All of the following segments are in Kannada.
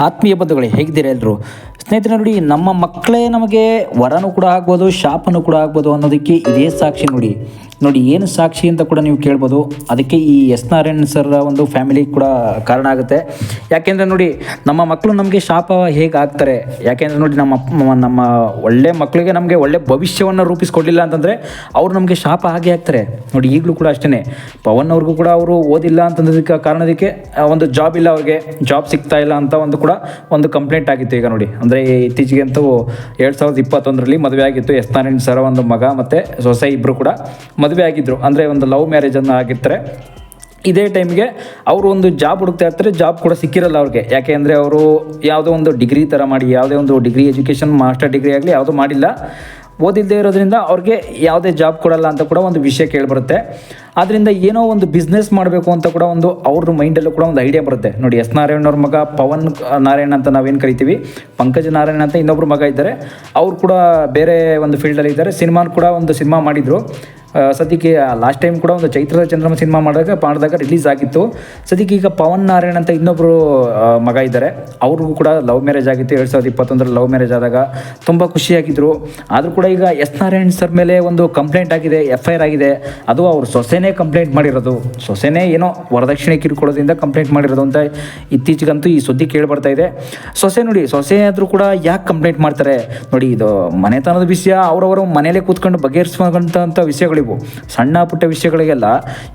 ಆತ್ಮೀಯ ಬಂಧುಗಳೇ, ಹೇಗಿದ್ದೀರಾ ಎಲ್ಲರೂ? ಸ್ನೇಹಿತರೆ ನೋಡಿ, ನಮ್ಮ ಮಕ್ಕಳೇ ನಮಗೆ ವರನೂ ಕೂಡ ಆಗ್ಬೋದು, ಶಾಪನೂ ಕೂಡ ಆಗ್ಬೋದು ಅನ್ನೋದಕ್ಕೆ ಇದೇ ಸಾಕ್ಷಿ ನೋಡಿ. ನೋಡಿ, ಏನು ಸಾಕ್ಷಿ ಅಂತ ಕೂಡ ನೀವು ಕೇಳ್ಬೋದು. ಅದಕ್ಕೆ ಈ ಎಸ್ ನಾರಾಯಣ್ ಸರ್ ಒಂದು ಫ್ಯಾಮಿಲಿ ಕೂಡ ಕಾರಣ ಆಗುತ್ತೆ. ಯಾಕೆಂದರೆ ನೋಡಿ, ನಮ್ಮ ಮಕ್ಕಳು ನಮಗೆ ಶಾಪ ಹೇಗೆ ಆಗ್ತಾರೆ ಯಾಕೆಂದರೆ ನೋಡಿ, ನಮ್ಮ ನಮ್ಮ ಒಳ್ಳೆ ಮಕ್ಕಳಿಗೆ ನಮಗೆ ಒಳ್ಳೆ ಭವಿಷ್ಯವನ್ನು ರೂಪಿಸ್ಕೊಡ್ಲಿಲ್ಲ ಅಂತಂದರೆ ಅವ್ರು ನಮಗೆ ಶಾಪ ಹಾಗೆ ಆಗ್ತಾರೆ. ನೋಡಿ, ಈಗಲೂ ಕೂಡ ಅಷ್ಟೇ ಪವನ್ ಅವ್ರಿಗೂ ಕೂಡ ಅವರು ಓದಿಲ್ಲ ಅಂತಂದಕ್ಕೆ ಕಾರಣದಕ್ಕೆ ಒಂದು ಜಾಬ್ ಇಲ್ಲ ಅವ್ರಿಗೆ ಜಾಬ್ ಸಿಗ್ತಾ ಇಲ್ಲ ಅಂತ ಒಂದು ಕೂಡ ಒಂದು ಕಂಪ್ಲೇಂಟ್ ಆಗಿತ್ತು ಈಗ ನೋಡಿ. ಅಂದರೆ ಇತ್ತೀಚೆಗೆ ಅಂತೂ ಎರಡು ಸಾವಿರದ ಇಪ್ಪತ್ತೊಂದರಲ್ಲಿ ಮದುವೆ ಆಗಿತ್ತು ಎಸ್ ನಾರಾಯಣ್ ಸರ್ ಒಂದು ಮಗ ಮತ್ತು ಸೊಸೆ ಇಬ್ಬರು ಕೂಡ. ಮದುವೆ ಆಗಿದ್ದರು ಅಂದರೆ ಒಂದು ಲವ್ ಮ್ಯಾರೇಜನ್ನು ಆಗಿರ್ತಾರೆ ಇದೇ ಟೈಮ್ಗೆ ಅವರು ಒಂದು ಜಾಬ್ ಹುಡುಕ್ತಾ ಇರ್ತಾರೆ ಜಾಬ್ ಕೂಡ ಸಿಕ್ಕಿರಲ್ಲ ಅವ್ರಿಗೆ. ಯಾಕೆ ಅಂದರೆ ಅವರು ಯಾವುದೋ ಒಂದು ಡಿಗ್ರಿ ಥರ ಮಾಡಿ, ಯಾವುದೇ ಒಂದು ಡಿಗ್ರಿ ಎಜುಕೇಷನ್ ಮಾಸ್ಟರ್ ಡಿಗ್ರಿ ಆಗಲಿ ಯಾವುದೂ ಮಾಡಿಲ್ಲ. ಓದಿಲ್ಲದೆ ಇರೋದ್ರಿಂದ ಅವ್ರಿಗೆ ಯಾವುದೇ ಜಾಬ್ ಕೊಡಲ್ಲ ಅಂತ ಕೂಡ ಒಂದು ವಿಷಯ ಕೇಳಿಬರುತ್ತೆ. ಆದ್ದರಿಂದ ಏನೋ ಒಂದು ಬಿಸ್ನೆಸ್ ಮಾಡಬೇಕು ಅಂತ ಕೂಡ ಒಂದು ಅವ್ರ ಮೈಂಡಲ್ಲೂ ಕೂಡ ಒಂದು ಐಡಿಯಾ ಬರುತ್ತೆ. ನೋಡಿ, ಎಸ್ ನಾರಾಯಣ್ ಅವ್ರ ಮಗ, ಪವನ್ ನಾರಾಯಣ್ ಅಂತ ನಾವೇನು ಕರಿತೀವಿ, ಪಂಕಜ ನಾರಾಯಣ್ ಅಂತ ಇನ್ನೊಬ್ಬರು ಮಗ ಇದ್ದಾರೆ. ಅವ್ರು ಕೂಡ ಬೇರೆ ಒಂದು ಫೀಲ್ಡಲ್ಲಿ ಇದ್ದಾರೆ. ಸಿನಿಮಾನ ಕೂಡ ಒಂದು ಸಿನಿಮಾ ಮಾಡಿದರು. ಸದ್ಯಕ್ಕೆ ಲಾಸ್ಟ್ ಟೈಮ್ ಕೂಡ ಒಂದು ಚೈತ್ರದ ಚಂದ್ರಮ ಸಿನಿಮಾ ಮಾಡಿದಾಗ ಮಾಡಿದಾಗ ರಿಲೀಸ್ ಆಗಿತ್ತು. ಸದ್ಯಕ್ಕೆ ಈಗ ಪವನ್ ನಾರಾಯಣ್ ಅಂತ ಇನ್ನೊಬ್ಬರು ಮಗ ಇದ್ದಾರೆ. ಅವ್ರಿಗೂ ಕೂಡ ಲವ್ ಮ್ಯಾರೇಜ್ ಆಗಿತ್ತು. ಎರಡು ಸಾವಿರದ ಇಪ್ಪತ್ತೊಂದರಲ್ಲಿ ಲವ್ ಮ್ಯಾರೇಜ್ ಆದಾಗ ತುಂಬ ಖುಷಿಯಾಗಿದ್ದರು ಆದರೂ ಕೂಡ ಈಗ ಎಸ್ ನಾರಾಯಣ್ ಸರ್ ಮೇಲೆ ಒಂದು ಕಂಪ್ಲೇಂಟ್ ಆಗಿದೆ ಎಫ್ ಐ ಆರ್ ಆಗಿದೆ. ಅದು ಅವ್ರ ಸೊಸೆನೇ ಕಂಪ್ಲೇಂಟ್ ಮಾಡಿರೋದು. ಸೊಸೆನೇ ಏನೋ ವರದಕ್ಷಿಣೆ ಕಿರುಕೊಳ್ಳೋದ್ರಿಂದ ಕಂಪ್ಲೇಂಟ್ ಮಾಡಿರೋದು ಅಂತ ಇತ್ತೀಚೆಗಂತೂ ಈ ಸುದ್ದಿ ಕೇಳಿಬರ್ತಾ ಇದೆ. ಸೊಸೆ ನೋಡಿ, ಸೊಸೆ ಆದರೂ ಕೂಡ ಯಾಕೆ ಕಂಪ್ಲೇಂಟ್ ಮಾಡ್ತಾರೆ? ನೋಡಿ, ಇದು ಮನೆತನದ ವಿಷಯ, ಅವರವರು ಮನೇಲೆ ಕೂತ್ಕೊಂಡು ಬಗೆಹರಿಸುವಂಥ ವಿಷಯಗಳಿವು ಸಣ್ಣ ಪುಟ್ಟ ವಿಷಯಗಳಿಗೆಲ್ಲ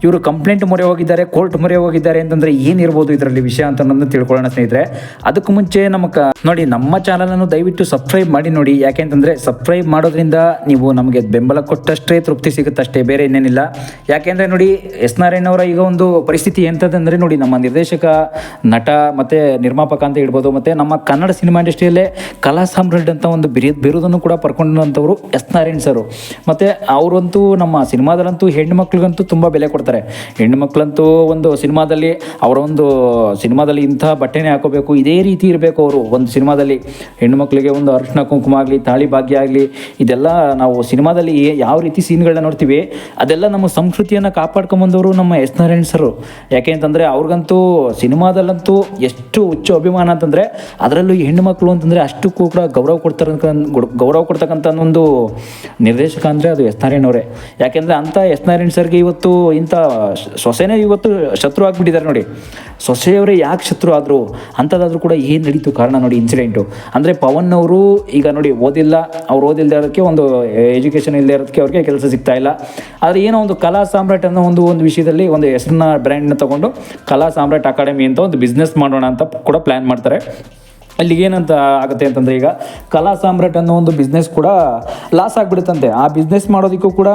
ಇವರು ಕಂಪ್ಲೇಂಟ್ ಮೊರೆ ಹೋಗಿದ್ದಾರೆ ಕೋರ್ಟ್ ಮೊರೆ ಹೋಗಿದ್ದಾರೆ ಅಂತಂದ್ರೆ ಏನಿರ್ಬೋದು ಇದರಲ್ಲಿ ವಿಷಯ ಅಂತ ನನ್ನ ತಿಳ್ಕೊಳ್ಳೋಣ ಸ್ನೇಹಿತರೆ. ಅದಕ್ಕೂ ಮುಂಚೆ ನಮ್ಮ ನೋಡಿ ನಮ್ಮ ಚಾನಲನ್ನು ದಯವಿಟ್ಟು ಸಬ್ಸ್ಕ್ರೈಬ್ ಮಾಡಿ ನೋಡಿ. ಯಾಕೆಂತಂದ್ರೆ ಸಬ್ಸ್ಕ್ರೈಬ್ ಮಾಡೋದ್ರಿಂದ ನೀವು ನಮಗೆ ಬೆಂಬಲ ಕೊಟ್ಟಷ್ಟೇ ತೃಪ್ತಿ ಸಿಗುತ್ತಷ್ಟೇ ಬೇರೆ ಇನ್ನೇನಿಲ್ಲ. ಯಾಕೆಂದ್ರೆ ನೋಡಿ ಎಸ್ ನಾರಾಯಣ್ ಅವರ ಈಗ ಒಂದು ಪರಿಸ್ಥಿತಿ ಎಂಥದ್ದಂದ್ರೆ ನೋಡಿ ನಮ್ಮ ನಿರ್ದೇಶಕ ನಟ ಮತ್ತೆ ನಿರ್ಮಾಪಕ ಅಂತ ಹೇಳ್ಬೋದು, ಮತ್ತೆ ನಮ್ಮ ಕನ್ನಡ ಸಿನಿಮಾ ಇಂಡಸ್ಟ್ರಿಯಲ್ಲೇ ಕಲಾ ಸಾಮ್ರಾಟ್ ಅಂತ ಒಂದು ಬಿರಿ, ಬಿರುದನ್ನು ಕೂಡ ಪಡ್ಕೊಂಡಂಥವ್ರು ಎಸ್ ನಾರಾಯಣ್ ಸರ್. ಮತ್ತೆ ಅವರಂತೂ ನಮ್ಮ ಸಿನಿಮಾದಲ್ಲಂತೂ ಹೆಣ್ಣು ಮಕ್ಳಿಗಂತೂ ತುಂಬ ಬೆಲೆ ಕೊಡ್ತಾರೆ. ಹೆಣ್ಣು ಮಕ್ಕಳಂತೂ ಒಂದು ಸಿನಿಮಾದಲ್ಲಿ ಅವರ ಒಂದು ಸಿನಿಮಾದಲ್ಲಿ ಇಂಥ ಬಟ್ಟೆನೇ ಹಾಕೋಬೇಕು, ಇದೇ ರೀತಿ ಇರಬೇಕು ಅವರು ಒಂದು ಸಿನಿಮಾದಲ್ಲಿ. ಹೆಣ್ಣು ಮಕ್ಕಳಿಗೆ ಒಂದು ಅರಿಶಿನ ಕುಂಕುಮ ಆಗಲಿ, ತಾಳಿ ಭಾಗ್ಯ ಆಗಲಿ, ಇದೆಲ್ಲ ನಾವು ಸಿನಿಮಾದಲ್ಲಿ ಯಾವ ರೀತಿ ಸೀನ್ಗಳನ್ನ ನೋಡ್ತೀವಿ, ಅದೆಲ್ಲ ನಮ್ಮ ಸಂಸ್ಕೃತಿಯನ್ನು ಕಾಪಾಡ್ಕೊಂಬಂದವರು ನಮ್ಮ ಎಸ್ ನಾರಾಯಣ್ ಸರು. ಯಾಕೆ ಅಂತಂದರೆ ಅವ್ರಿಗಂತೂ ಸಿನಿಮಾದಲ್ಲಂತೂ ಎಷ್ಟು ಉಚ್ಚ ಅಭಿಮಾನ ಅಂತಂದರೆ ಅದರಲ್ಲೂ ಈ ಹೆಣ್ಣು ಮಕ್ಕಳು ಅಂತಂದರೆ ಅಷ್ಟಕ್ಕೂ ಕೂಡ ಗೌರವ ಕೊಡ್ತಾರೆ ಗೌರವ ಕೊಡ್ತಕ್ಕಂಥ ಒಂದು ನಿರ್ದೇಶಕ ಅಂದರೆ ಅದು ಎಸ್ ನಾರಾಯಣ್ ಅವರೇ. ಯಾಕೆಂದರೆ ಅಂಥ ಎಸ್ ನಾರಾಯಣ್ ಸರ್ಗೆ ಇವತ್ತು ಇಂಥ ಸೊಸೆನೇ ಇವತ್ತು ಶತ್ರು ಆಗಿಬಿಟ್ಟಿದ್ದಾರೆ ನೋಡಿ. ಸೊಸೆಯವರೇ ಯಾಕೆ ಶತ್ರು ಆದರು? ಅಂಥದ್ದಾದ್ರೂ ಕೂಡ ಏನು ನಡೀತು ಕಾರಣ ನೋಡಿ ಇನ್ಸಿಡೆಂಟು ಅಂದರೆ ಪವನ್ ಅವರು ಈಗ ನೋಡಿ ಓದಿಲ್ಲ, ಅವ್ರು ಓದಿಲ್ಲದೆ ಇರೋದಕ್ಕೆ ಒಂದು ಎಜುಕೇಷನ್ ಇಲ್ಲದೆ ಇರೋದಕ್ಕೆ ಅವ್ರಿಗೆ ಕೆಲಸ ಸಿಗ್ತಾ ಇಲ್ಲ. ಆದರೆ ಏನೋ ಒಂದು ಕಲಾ ಸಾಮ್ರಾಟ್ ಅನ್ನೋ ಒಂದು ಒಂದು ವಿಷಯದಲ್ಲಿ ಒಂದು ಹೆಸರನ್ನ ಬ್ರ್ಯಾಂಡ್ನ ತಗೊಂಡು ಕಲಾ ಸಾಮ್ರಾಟ್ ಅಕಾಡೆಮಿ ಅಂತ ಒಂದು ಬಿಸ್ನೆಸ್ ಮಾಡೋಣ ಅಂತ ಕೂಡ ಪ್ಲ್ಯಾನ್ ಮಾಡ್ತಾರೆ. ಅಲ್ಲಿಗೆ ಏನಂತ ಆಗುತ್ತೆ ಅಂತಂದರೆ ಈಗ ಕಲಾ ಸಾಮ್ರಾಟ್ ಅನ್ನೋ ಒಂದು ಬಿಸ್ನೆಸ್ ಕೂಡ ಲಾಸ್ ಆಗಿಬಿಡುತ್ತಂತೆ. ಆ ಬಿಸ್ನೆಸ್ ಮಾಡೋದಕ್ಕೂ ಕೂಡ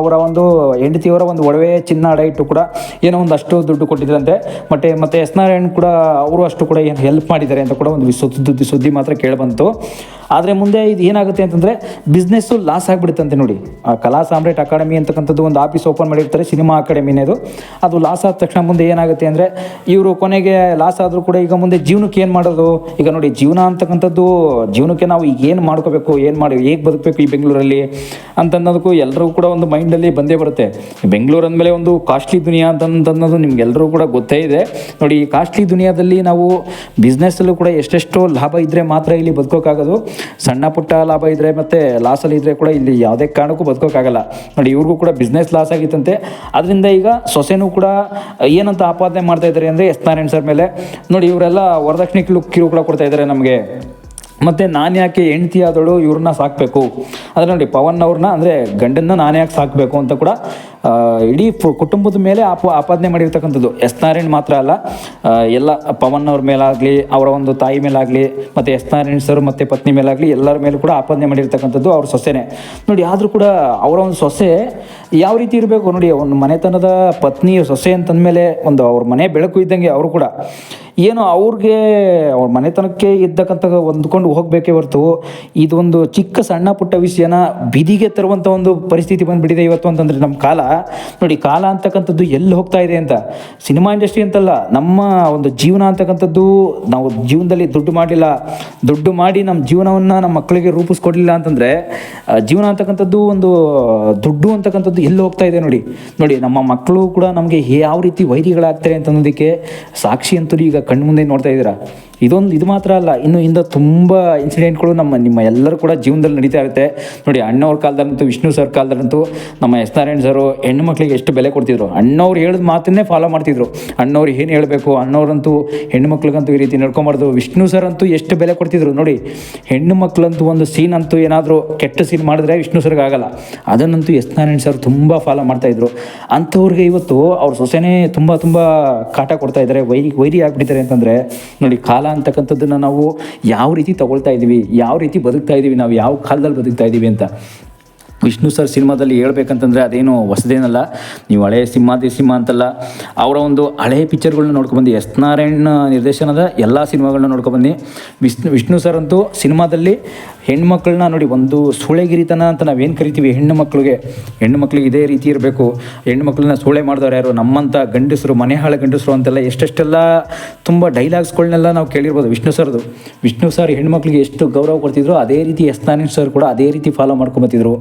ಅವರ ಒಂದು ಹೆಂಡತಿಯವರ ಒಂದು ಒಡವೆ ಚಿನ್ನ ಅಡ ಇಟ್ಟು ಕೂಡ ಏನೋ ಒಂದು ಅಷ್ಟು ದುಡ್ಡು ಕೊಟ್ಟಿದ್ರಂತೆ. ಮತ್ತೆ ಮತ್ತೆ ಎಸ್ ನಾರಾಯಣ್ ಕೂಡ ಅವರು ಅಷ್ಟು ಕೂಡ ಏನು ಹೆಲ್ಪ್ ಮಾಡಿದ್ದಾರೆ ಅಂತ ಕೂಡ ಒಂದು ಸುದ್ದಿ ಸುದ್ದಿ ಮಾತ್ರ ಕೇಳಿಬಂತು. ಆದರೆ ಮುಂದೆ ಇದು ಏನಾಗುತ್ತೆ ಅಂತಂದರೆ ಬಿಸ್ನೆಸ್ಸು ಲಾಸ್ ಆಗಿಬಿಡುತ್ತಂತೆ ನೋಡಿ. ಆ ಕಲಾ ಸಾಮ್ರಾಟ್ ಅಕಾಡೆಮಿ ಅಂತಕ್ಕಂಥದ್ದು ಒಂದು ಆಫೀಸ್ ಓಪನ್ ಮಾಡಿರ್ತಾರೆ ಸಿನಿಮಾ ಅಕಾಡೆಮಿನೇ ಅದು ಅದು ಲಾಸ್ ಆದ ತಕ್ಷಣ ಮುಂದೆ ಏನಾಗುತ್ತೆ ಅಂದರೆ ಇವರು ಕೊನೆಗೆ ಲಾಸ್ ಆದರೂ ಕೂಡ ಈಗ ಮುಂದೆ ಜೀವನಕ್ಕೆ ಏನು ಮಾಡೋದು? ಈಗ ನೋಡಿ, ಜೀವನ ಅಂತಕ್ಕಂಥದ್ದು, ಜೀವನಕ್ಕೆ ನಾವು ಈಗ ಏನು ಮಾಡ್ಕೋಬೇಕು, ಏನು ಮಾಡಿ, ಹೇಗೆ ಬದುಕಬೇಕು ಈ ಬೆಂಗಳೂರಲ್ಲಿ ಅಂತನ್ನೋದಕ್ಕೂ ಎಲ್ಲರೂ ಕೂಡ ಒಂದು ಮೈಂಡಲ್ಲಿ ಬಂದೇ ಬರುತ್ತೆ. ಬೆಂಗಳೂರು ಅಂದಮೇಲೆ ಒಂದು ಕಾಸ್ಟ್ಲಿ ದುನಿಯಾ ಅಂತ ಅನ್ನೋದು ನಿಮ್ಗೆಲ್ಲರೂ ಕೂಡ ಗೊತ್ತೇ ಇದೆ. ನೋಡಿ, ಈ ಕಾಸ್ಟ್ಲಿ ದುನಿಯಾದಲ್ಲಿ ನಾವು ಬಿಸ್ನೆಸ್ಸಲ್ಲೂ ಕೂಡ ಎಷ್ಟೆಷ್ಟೋ ಲಾಭ ಇದ್ದರೆ ಮಾತ್ರ ಇಲ್ಲಿ ಬದುಕೋಕ್ಕಾಗೋದು ಸಣ್ಣ ಪುಟ್ಟ ಲಾಭ ಇದ್ದರೆ ಮತ್ತು ಲಾಸಲ್ಲಿ ಇದ್ದರೆ ಕೂಡ ಇಲ್ಲಿ ಯಾವುದೇ ಕಾರಣಕ್ಕೂ ಬದುಕೋಕ್ಕಾಗಲ್ಲ ನೋಡಿ, ಇವ್ರಿಗೂ ಕೂಡ ಬಿಸ್ನೆಸ್ ಲಾಸ್ ಆಗಿತ್ತಂತೆ. ಅದರಿಂದ ಈಗ ಸೊಸೆನೂ ಕೂಡ ಏನಂತ ಆಪಾದನೆ ಮಾಡ್ತಾ ಇದ್ದಾರೆ ಅಂದರೆ ಎಸ್ ನಾರಾಯಣ್ ಸರ್ ಮೇಲೆ. ನೋಡಿ, ಇವರೆಲ್ಲ ವರದಕ್ಷಿಣೆ ಕಿರು ಕಿರುಕುಳ ಕೊಡ್ತಾ ಇದ್ದಾರೆ ನಮಗೆ. ಮತ್ತು ನಾನು ಯಾಕೆ ಹೆಂಡ್ತಿ ಆದಳು ಇವ್ರನ್ನ ಸಾಕಬೇಕು? ಆದರೆ ನೋಡಿ ಪವನ್ ಅವ್ರನ್ನ ಅಂದರೆ ಗಂಡನ್ನ ನಾನು ಯಾಕೆ ಸಾಕಬೇಕು ಅಂತ ಕೂಡ ಇಡೀ ಕುಟುಂಬದ ಮೇಲೆ ಆಪ, ಆಪಾದನೆ ಮಾಡಿರ್ತಕ್ಕಂಥದ್ದು. ಎಸ್ ನಾರಾಯಣ್ ಮಾತ್ರ ಅಲ್ಲ ಎಲ್ಲ ಪವನ್ ಅವ್ರ ಮೇಲಾಗಲಿ, ಅವರ ಒಂದು ತಾಯಿ ಮೇಲಾಗಲಿ, ಮತ್ತು ಎಸ್ ನಾರಾಯಣ್ ಸರ್ ಮತ್ತು ಪತ್ನಿ ಮೇಲಾಗಲಿ ಎಲ್ಲರ ಮೇಲೂ ಕೂಡ ಆಪಾದನೆ ಮಾಡಿರ್ತಕ್ಕಂಥದ್ದು ಅವ್ರ ಸೊಸೆನೇ. ನೋಡಿ ಆದರೂ ಕೂಡ ಅವರ ಒಂದು ಸೊಸೆ ಯಾವ ರೀತಿ ಇರಬೇಕು? ನೋಡಿ ಒಂದು ಮನೆತನದ ಪತ್ನಿ ಸೊಸೆ ಅಂತಂದಮೇಲೆ ಒಂದು ಅವ್ರ ಮನೆ ಬೆಳಕು ಇದ್ದಂಗೆ ಅವರು ಕೂಡ. ಏನೋ ಅವ್ರಿಗೆ ಅವ್ರ ಮನೆತನಕ್ಕೆ ಇದ್ದಕ್ಕಂಥ ಹೊಂದ್ಕೊಂಡು ಹೋಗಬೇಕೇ ಹೊರತು ಇದೊಂದು ಚಿಕ್ಕ ಸಣ್ಣ ಪುಟ್ಟ ವಿಷಯನ ಬಿದಿಗೆ ತರುವಂಥ ಒಂದು ಪರಿಸ್ಥಿತಿ ಬಂದುಬಿಟ್ಟಿದೆ ಇವತ್ತು ಅಂತಂದರೆ ನಮ್ಮ ಕಾಲ. ನೋಡಿ ಕಾಲ ಅಂತಕ್ಕಂಥದ್ದು ಎಲ್ಲಿ ಹೋಗ್ತಾ ಇದೆ ಅಂತ? ಸಿನಿಮಾ ಇಂಡಸ್ಟ್ರಿ ಅಂತಲ್ಲ, ನಮ್ಮ ಒಂದು ಜೀವನ ಅಂತಕ್ಕಂಥದ್ದು ನಾವು ಜೀವನದಲ್ಲಿ ದುಡ್ಡು ಮಾಡಲಿಲ್ಲ. ದುಡ್ಡು ಮಾಡಿ ನಮ್ಮ ಜೀವನವನ್ನು ನಮ್ಮ ಮಕ್ಕಳಿಗೆ ರೂಪಿಸ್ಕೊಡ್ಲಿಲ್ಲ ಅಂತಂದರೆ ಜೀವನ ಅಂತಕ್ಕಂಥದ್ದು ಒಂದು ದುಡ್ಡು ಅಂತಕ್ಕಂಥದ್ದು ಎಲ್ಲಿ ಹೋಗ್ತಾ ಇದೆ ನೋಡಿ. ನೋಡಿ ನಮ್ಮ ಮಕ್ಕಳು ಕೂಡ ನಮಗೆ ಯಾವ ರೀತಿ ವೈರಿಗಳಾಗ್ತಾರೆ ಅಂತ ಅನ್ನೋದಕ್ಕೆ ಸಾಕ್ಷಿ ಅಂತೂ ಈಗ ಕಣ್ಮುಂದೆ ನೋಡ್ತಾ ಇದ್ದೀರಾ? ಇದೊಂದು ಇದು ಮಾತ್ರ ಅಲ್ಲ, ಇನ್ನು ಇಂದ ತುಂಬ ಇನ್ಸಿಡೆಂಟ್ಗಳು ನಮ್ಮ ನಿಮ್ಮ ಎಲ್ಲರೂ ಕೂಡ ಜೀವನದಲ್ಲಿ ನಡೀತಾ ಇರುತ್ತೆ. ನೋಡಿ, ಅಣ್ಣವ್ರ ಕಾಲದಲ್ಲಂತೂ, ವಿಷ್ಣು ಸರ್ ಕಾಲದಲ್ಲಂತೂ, ನಮ್ಮ ಎಸ್ ನಾರಾಯಣ್ ಸರು ಹೆಣ್ಣು ಮಕ್ಕಳಿಗೆ ಎಷ್ಟು ಬೆಲೆ ಕೊಡ್ತಿದ್ರು. ಅಣ್ಣವ್ರು ಹೇಳಿದ ಮಾತನ್ನೇ ಫಾಲೋ ಮಾಡ್ತಿದ್ರು. ಅಣ್ಣವ್ರು ಏನು ಹೇಳಬೇಕು? ಅಣ್ಣವ್ರಂತೂ, ಹೆಣ್ಣು ಮಕ್ಳಿಗಂತೂ ಈ ರೀತಿ ನಡ್ಕೊಂಬಾರ್ದು. ವಿಷ್ಣು ಸರ್ ಅಂತೂ ಎಷ್ಟು ಬೆಲೆ ಕೊಡ್ತಿದ್ರು? ನೋಡಿ, ಹೆಣ್ಣು ಮಕ್ಕಳಂತೂ ಒಂದು ಸೀನ್ ಅಂತೂ ಏನಾದರೂ ಕೆಟ್ಟ ಸೀನ್ ಮಾಡಿದ್ರೆ ವಿಷ್ಣು ಸರ್ಗೆ ಆಗಲ್ಲ. ಅದನ್ನಂತೂ ಎಸ್ ನಾರಾಯಣ್ ಸರ್ ತುಂಬ ಫಾಲೋ ಮಾಡ್ತಾಯಿದ್ರು ಅಂಥವ್ರಿಗೆ ಇವತ್ತು ಅವ್ರ ಸೊಸೆನೇ ತುಂಬ ತುಂಬ ಕಾಟ ಕೊಡ್ತಾಯಿದ್ದಾರೆ ವೈರಿ ವೈರಿ ಆಗಿಬಿಟ್ಟಿದ್ದಾರೆ ಅಂತಂದರೆ, ನೋಡಿ, ಕಾಲ ಅಂತಕ್ಕಂಥದ್ದನ್ನು ನಾವು ಯಾವ ರೀತಿ ತಗೊಳ್ತಾ ಇದ್ದೀವಿ, ಯಾವ ರೀತಿ ಬದುಕ್ತಾ ಇದ್ದೀವಿ, ನಾವು ಯಾವ ಕಾಲದಲ್ಲಿ ಬದುಕ್ತಾ ಇದ್ದೀವಿ ಅಂತ. ವಿಷ್ಣು ಸರ್ ಸಿನಿಮಾದಲ್ಲಿ ಹೇಳ್ಬೇಕಂತಂದರೆ ಅದೇನು ಹೊಸದೇನಲ್ಲ, ನೀವು ಹಳೆಯ ಸಿಂಹಾದಿ ಸಿಂಹ ಅಂತಲ್ಲ, ಅವರ ಒಂದು ಹಳೆಯ ಪಿಕ್ಚರ್ಗಳನ್ನ ನೋಡ್ಕೊಬಂದು. ಎಸ್ ನಾರಾಯಣ ನಿರ್ದೇಶನದ ಎಲ್ಲ ಸಿನಿಮಾಗಳನ್ನ ನೋಡ್ಕೊಬಂದು. ವಿಷ್ಣು ವಿಷ್ಣು ಸರ್ ಅಂತೂ ಸಿನಿಮಾದಲ್ಲಿ ಹೆಣ್ಮಕ್ಳನ್ನ ನೋಡಿ ಒಂದು ಸೂಳೆಗಿರಿತನ ಅಂತ ನಾವೇನು ಕರಿತೀವಿ? ಹೆಣ್ಣು ಮಕ್ಕಳಿಗೆ ಹೆಣ್ಣು ಮಕ್ಕಳಿಗೆ ಇದೇ ರೀತಿ ಇರಬೇಕು. ಹೆಣ್ಣು ಮಕ್ಕಳನ್ನ ಸೂಳೆ ಮಾಡಿದವ್ರು ಯಾರು? ನಮ್ಮಂಥ ಗಂಡಸರು ಮನೆ ಹಾಳ ಗಂಡಸರು ಅಂತೆಲ್ಲ ಎಷ್ಟೆಷ್ಟೆಲ್ಲ ತುಂಬ ಡೈಲಾಗ್ಸ್ಗಳನ್ನೆಲ್ಲ ನಾವು ಕೇಳಿರ್ಬೋದು ವಿಷ್ಣು ಸರ್ದು. ವಿಷ್ಣು ಸರ್ ಹೆಣ್ಮಕ್ಳಿಗೆ ಎಷ್ಟು ಗೌರವ ಕೊಡ್ತಿದ್ರು, ಅದೇ ರೀತಿ ಎಸ್ ಸರ್ ಕೂಡ ಅದೇ ರೀತಿ ಫಾಲೋ ಮಾಡ್ಕೊಂಬತ್ತಿದ್ರು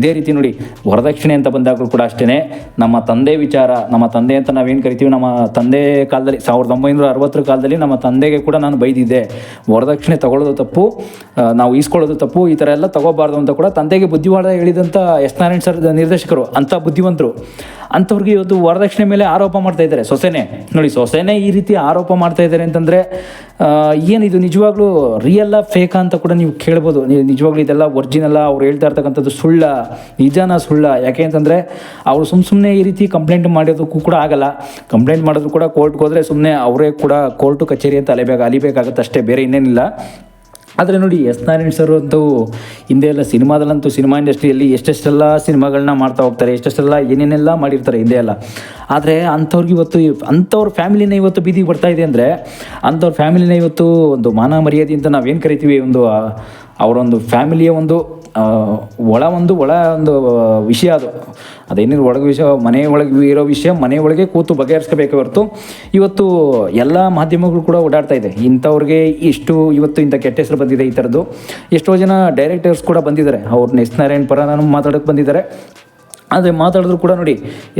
ಇದೇ ರೀತಿ ನೋಡಿ, ವರದಕ್ಷಿಣೆ ಅಂತ ಬಂದಾಗಲೂ ಕೂಡ ಅಷ್ಟೇ ನಮ್ಮ ತಂದೆ ವಿಚಾರ, ನಮ್ಮ ತಂದೆ ಅಂತ ನಾವೇನು ಕರಿತೀವಿ? ನಮ್ಮ ತಂದೆ ಕಾಲದಲ್ಲಿ, ಸಾವಿರದ ಒಂಬೈನೂರ ಅರವತ್ತರ ಕಾಲದಲ್ಲಿ ನಮ್ಮ ತಂದೆಗೆ ಕೂಡ ನಾನು ಬೈದಿದ್ದೆ. ವರದಕ್ಷಿಣೆ ತಗೊಳ್ಳೋದು ತಪ್ಪು. ನಾವು ಈಸ್ಕೊಳ್ಳೋದು ತಪ್ಪು, ಈ ಥರ ಎಲ್ಲ ತಗೋಬಾರ್ದು ಅಂತ ಕೂಡ ತಂದೆಗೆ ಬುದ್ಧಿವಾದ ಹೇಳಿದಂಥ ಎಸ್ ನಾರಾಯಣ್ ಸರ್ ನಿರ್ದೇಶಕರು, ಅಂಥ ಬುದ್ಧಿವಂತರು. ಅಂಥವ್ರಿಗೆ ಇವತ್ತು ವರದಕ್ಷಿಣೆ ಮೇಲೆ ಆರೋಪ ಮಾಡ್ತಾ ಇದ್ದಾರೆ ಸೊಸೆನೆ. ನೋಡಿ, ಸೊಸೆನೆ ಈ ರೀತಿ ಆರೋಪ ಮಾಡ್ತಾ ಇದ್ದಾರೆ ಅಂತಂದರೆ ಏನಿದು ನಿಜವಾಗ್ಲೂ ರಿಯಲ್ಲ ಫೇಕ ಅಂತ ಕೂಡ ನೀವು ಕೇಳ್ಬೋದು. ನಿಜವಾಗ್ಲೂ ಇದೆಲ್ಲ ಒರಿಜಿನಲ್ಲ ಅವ್ರು ಹೇಳ್ತಾ ಇರ್ತಕ್ಕಂಥದ್ದು ಸುಳ್ಳ, ನಿಜಾನ ಸುಳ್ಳ. ಯಾಕೆ ಅಂತಂದರೆ, ಅವರು ಸುಮ್ಮ ಸುಮ್ಮನೆ ಈ ರೀತಿ ಕಂಪ್ಲೇಂಟ್ ಮಾಡೋದಕ್ಕೂ ಕೂಡ ಆಗಲ್ಲ. ಕಂಪ್ಲೇಂಟ್ ಮಾಡೋದು ಕೂಡ ಕೋರ್ಟ್ಗೆ ಹೋದರೆ ಸುಮ್ಮನೆ ಅವರೇ ಕೂಡ ಕೋರ್ಟು ಕಚೇರಿ ಅಂತ ಅಲಿಬೇಕು, ಅಲಿಬೇಕಾಗತ್ತೆ ಅಷ್ಟೇ, ಬೇರೆ ಇನ್ನೇನಿಲ್ಲ. ಆದರೆ ನೋಡಿ ಎಸ್ ನಾರಾಯಣ್ ಸರ್ ಅಂತೂ ಹಿಂದೆ ಎಲ್ಲ ಸಿನಿಮಾದಲ್ಲಂತೂ ಸಿನಿಮಾ ಇಂಡಸ್ಟ್ರಿಯಲ್ಲಿ ಎಷ್ಟೆಷ್ಟೆಲ್ಲ ಸಿನಿಮಾಗಳನ್ನ ಮಾಡ್ತಾ ಹೋಗ್ತಾರೆ, ಎಷ್ಟೆಷ್ಟೆಲ್ಲ ಏನೇನೆಲ್ಲ ಮಾಡಿರ್ತಾರೆ ಹಿಂದೆ ಎಲ್ಲ. ಆದರೆ ಅಂಥವ್ರಿಗೆ ಇವತ್ತು ಅಂಥವ್ರ ಫ್ಯಾಮಿಲಿನ ಇವತ್ತು ಬೀದಿಗೆ ಬರ್ತಾ ಇದೆ ಅಂದರೆ ಅಂಥವ್ರ ಫ್ಯಾಮಿಲಿನ ಇವತ್ತು ಒಂದು ಮಾನ ಮರ್ಯಾದೆ ಅಂತ ನಾವೇನು ಕರಿತೀವಿ? ಒಂದು ಅವರೊಂದು ಫ್ಯಾಮಿಲಿಯ ಒಂದು ಒಳ ಒಂದು ಒಳ ಒಂದು ವಿಷಯ ಅದು. ಅದೇನಿದ್ರು ಒಳಗೆ ವಿಷಯ, ಮನೆ ಒಳಗೆ ಇರೋ ವಿಷಯ, ಮನೆ ಒಳಗೆ ಕೂತು ಬಗೆಹರಿಸ್ಕೋಬೇಕು ಹೊರತು ಇವತ್ತು ಎಲ್ಲ ಮಾಧ್ಯಮಗಳು ಕೂಡ ಓಡಾಡ್ತಾ ಇದೆ. ಇಂಥವ್ರಿಗೆ ಇಷ್ಟು ಇವತ್ತು ಇಂಥ ಕೆಟ್ಟ ಹೆಸರು ಬಂದಿದೆ ಈ ಥರದ್ದು. ಎಷ್ಟೋ ಜನ ಡೈರೆಕ್ಟರ್ಸ್ ಕೂಡ ಬಂದಿದ್ದಾರೆ. ಅವ್ರನ್ನ ನೆಸ್ ನಾರಾಯಣ್ ಪರ ನಾನು ಮಾತಾಡೋಕ್ಕೆ ಬಂದಿದ್ದಾರೆ. ಆದರೆ ಮಾತಾಡಿದ್ರು ಕೂಡ ನೋಡಿ,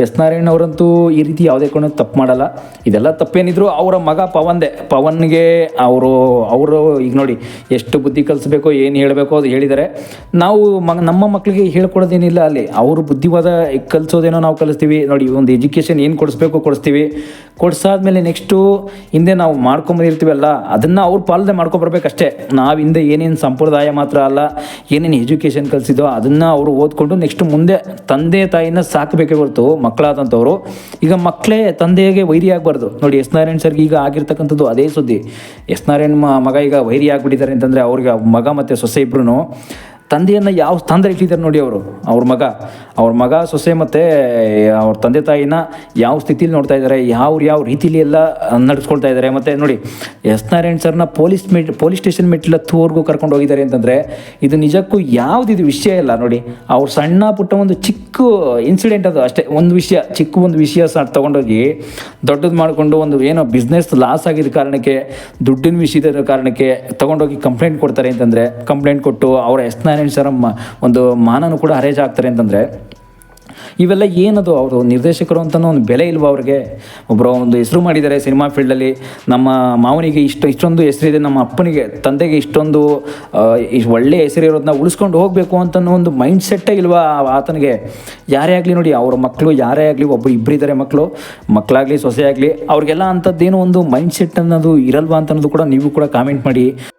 ಎಸ್ ನಾರಾಯಣ್ ಅವರಂತೂ ಈ ರೀತಿ ಯಾವುದೇ ಕಾರಣ ತಪ್ಪು ಮಾಡಲ್ಲ. ಇದೆಲ್ಲ ತಪ್ಪೇನಿದ್ರು ಅವರ ಮಗ ಪವನ್ದೆ. ಪವನ್ಗೆ ಅವರು ಅವರು ಈಗ ನೋಡಿ ಎಷ್ಟು ಬುದ್ಧಿ ಕಲಿಸ್ಬೇಕು, ಏನು ಹೇಳಬೇಕು ಅದು ಹೇಳಿದ್ದಾರೆ. ನಾವು ಮ ನಮ್ಮ ಮಕ್ಕಳಿಗೆ ಹೇಳ್ಕೊಡೋದೇನಿಲ್ಲ ಅಲ್ಲಿ. ಅವರು ಬುದ್ಧಿವಾದ ಕಲಿಸೋದೇನೋ ನಾವು ಕಲಿಸ್ತೀವಿ. ನೋಡಿ, ಒಂದು ಎಜುಕೇಷನ್ ಏನು ಕೊಡಿಸ್ಬೇಕು ಕೊಡಿಸ್ತೀವಿ. ಕೊಡ್ಸಾದ್ಮೇಲೆ ನೆಕ್ಸ್ಟು ಹಿಂದೆ ನಾವು ಮಾಡ್ಕೊಂಬಂದಿರ್ತೀವಲ್ಲ ಅದನ್ನು ಅವ್ರು ಪಾಲನೆ ಮಾಡ್ಕೊಬರ್ಬೇಕಷ್ಟೇ ನಾವು ಹಿಂದೆ ಏನೇನು ಸಂಪ್ರದಾಯ ಮಾತ್ರ ಅಲ್ಲ, ಏನೇನು ಎಜುಕೇಷನ್ ಕಲಿಸಿದೋ ಅದನ್ನು ಅವರು ಓದ್ಕೊಂಡು ನೆಕ್ಸ್ಟ್ ಮುಂದೆ ತಂದೆ ತಾಯಿನ ಸಾಕಬೇಕೇ ಹೊರತು ಮಕ್ಕಳಾದಂಥವ್ರು, ಈಗ ಮಕ್ಕಳೇ ತಂದೆಗೆ ವೈರಿ ಆಗಬಾರ್ದು. ನೋಡಿ, ಎಸ್ ನಾರಾಯಣ್ ಸರ್ಗೆ ಈಗ ಆಗಿರ್ತಕ್ಕಂಥದ್ದು ಅದೇ ಸುದ್ದಿ. ಎಸ್ ನಾರಾಯಣ್ ಮಗ ಈಗ ವೈರಿ ಆಗಿಬಿಟ್ಟಿದ್ದಾರೆ ಅಂತಂದರೆ ಅವ್ರಿಗೆ ಮಗ ಮತ್ತು ಸೊಸೆ ಇಬ್ಬರು ತಂದೆಯನ್ನು ಯಾವ ಸ್ಥಾನದಲ್ಲಿ ಇಟ್ಟಿದ್ದಾರೆ ನೋಡಿ ಅವರು. ಅವ್ರ ಮಗ ಅವ್ರ ಮಗ ಸೊಸೆ ಮತ್ತು ಅವ್ರ ತಂದೆ ತಾಯಿನ ಯಾವ ಸ್ಥಿತಿಲಿ ನೋಡ್ತಾ ಇದ್ದಾರೆ, ಯಾವ ಯಾವ ರೀತಿಲಿ ಎಲ್ಲ ನಡೆಸ್ಕೊಳ್ತಾ ಇದ್ದಾರೆ. ಮತ್ತು ನೋಡಿ ಎಸ್ ನಾರಾಯಣ್ ಸರ್ನ ಪೊಲೀಸ್ ಮೆಟ್, ಪೊಲೀಸ್ ಸ್ಟೇಷನ್ ಮೆಟ್ಲ ಹತ್ತುವರೆಗೂ ಕರ್ಕೊಂಡು ಹೋಗಿದ್ದಾರೆ ಅಂತಂದರೆ, ಇದು ನಿಜಕ್ಕೂ ಯಾವುದಿದು ವಿಷಯ ಇಲ್ಲ ನೋಡಿ. ಅವ್ರ ಸಣ್ಣ ಪುಟ್ಟ ಒಂದು ಚಿಕ್ಕ ಇನ್ಸಿಡೆಂಟ್ ಅದು ಅಷ್ಟೇ, ಒಂದು ವಿಷಯ, ಚಿಕ್ಕ ಒಂದು ವಿಷಯ ಸಹ ತಗೊಂಡೋಗಿ ದೊಡ್ಡದು ಮಾಡಿಕೊಂಡು ಒಂದು ಏನೋ ಬಿಸ್ನೆಸ್ ಲಾಸ್ ಆಗಿದ್ದ ಕಾರಣಕ್ಕೆ, ದುಡ್ಡಿನ ವಿಷಯದ ಕಾರಣಕ್ಕೆ ತಗೊಂಡೋಗಿ ಕಂಪ್ಲೇಂಟ್ ಕೊಡ್ತಾರೆ ಅಂತಂದರೆ ಕಂಪ್ಲೇಂಟ್ ಕೊಟ್ಟು ಅವರ ಎಸ್ ನಾರಾಯಣ್ ಸರ್ ಮ- ಒಂದು ಮಾನನೂ ಕೂಡ ಹರೇಜ್ ಆಗ್ತಾರೆ ಅಂತಂದರೆ, ಇವೆಲ್ಲ ಏನದು ಅವರು ನಿರ್ದೇಶಕರು ಅಂತಲೂ ಒಂದು ಬೆಲೆ ಇಲ್ವಾ ಅವ್ರಿಗೆ? ಒಬ್ಬರು ಒಂದು ಹೆಸರು ಮಾಡಿದ್ದಾರೆ ಸಿನಿಮಾ ಫೀಲ್ಡಲ್ಲಿ, ನಮ್ಮ ಮಾವನಿಗೆ ಇಷ್ಟು, ಇಷ್ಟೊಂದು ಹೆಸರಿದೆ ನಮ್ಮ ಅಪ್ಪನಿಗೆ, ತಂದೆಗೆ ಇಷ್ಟೊಂದು ಒಳ್ಳೆಯ ಹೆಸರಿರೋದನ್ನ ಉಳಿಸ್ಕೊಂಡು ಹೋಗಬೇಕು ಅಂತನೋ ಒಂದು ಮೈಂಡ್ ಸೆಟ್ಟೇ ಇಲ್ವಾ ಆತನಿಗೆ? ಯಾರೇ ಆಗಲಿ ನೋಡಿ, ಅವ್ರ ಮಕ್ಕಳು ಯಾರೇ ಆಗಲಿ ಒಬ್ಬರು ಇಬ್ಬರು ಇದ್ದಾರೆ ಮಕ್ಕಳು ಮಕ್ಕಳಾಗಲಿ ಸೊಸೆ ಆಗಲಿ ಅವ್ರಿಗೆಲ್ಲ ಅಂಥದ್ದೇನೋ ಒಂದು ಮೈಂಡ್ ಸೆಟ್ ಅನ್ನೋದು ಇರಲ್ವಾ ಅಂತ ಅನ್ನೋದು ಕೂಡ ನೀವು ಕೂಡ ಕಾಮೆಂಟ್ ಮಾಡಿ.